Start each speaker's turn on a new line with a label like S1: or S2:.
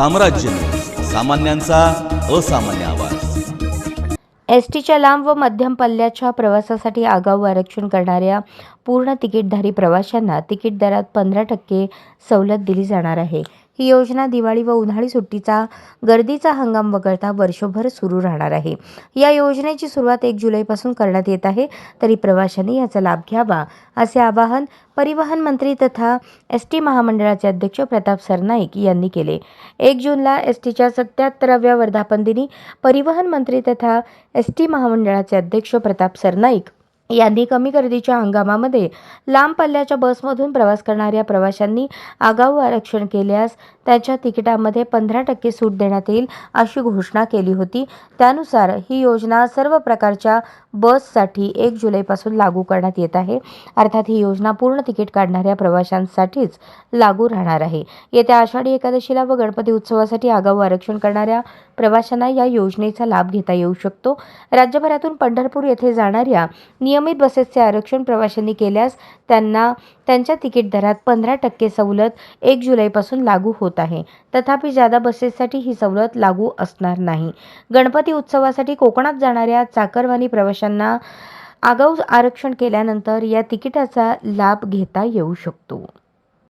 S1: साम्राज्य. सामान्यांचा असामान्य आवाज.
S2: एस टीच्या लांब व मध्यम पल्ल्याच्या प्रवासासाठी आगाऊ आरक्षण करणाऱ्या पूर्ण तिकीटधारी प्रवाशांना तिकीट दरात पंधरा टक्के सवलत दिली जाणार आहे. ही योजना दिवाळी व उन्हाळी सुट्टीचा गर्दीचा हंगाम वगळता वर्षभर सुरू राहणार आहे. या योजनेची सुरुवात एक जुलैपासून करण्यात येत आहे. तरी प्रवाशांनी याचा लाभ घ्यावा असे आवाहन परिवहन मंत्री तथा एस टी महामंडळाचे अध्यक्ष प्रताप सरनाईक यांनी केले. एक जूनला एस टीच्या सत्याहत्तराव्या वर्धापन दिनी परिवहन मंत्री तथा एस टी महामंडळाचे अध्यक्ष प्रताप सरनाईक यांनी कमी गर्दीच्या हंगामामध्ये लांब पल्ल्याच्या बसमधून प्रवास करणाऱ्या प्रवाशांनी आगाऊ आरक्षण केल्यास त्याच्या तिकिटामध्ये पंधरा टक्के सूट देण्यात येईल अशी घोषणा केली होती. त्यानुसार ही योजना सर्व प्रकारच्या बससाठी एक जुलैपासून लागू करण्यात येत आहे. अर्थात ही योजना पूर्ण तिकीट काढणाऱ्या प्रवाशांसाठीच लागू राहणार आहे. येत्या आषाढी एकादशीला व गणपती उत्सवासाठी आगाऊ आरक्षण करणाऱ्या प्रवाशांना या योजनेचा लाभ घेता येऊ शकतो. राज्यभरातून पंढरपूर येथे जाणाऱ्या नियम नियमित बसेसचे आरक्षण प्रवाशांनी केल्यास त्यांना त्यांच्या तिकीट दरात पंधरा टक्के सवलत एक जुलैपासून लागू होत आहे. तथापि जादा बसेससाठी ही सवलत लागू असणार नाही. गणपती उत्सवासाठी कोकणात जाणाऱ्या चाकरवानी प्रवाशांना आगाऊ आरक्षण केल्यानंतर या तिकिटाचा लाभ घेता येऊ शकतो.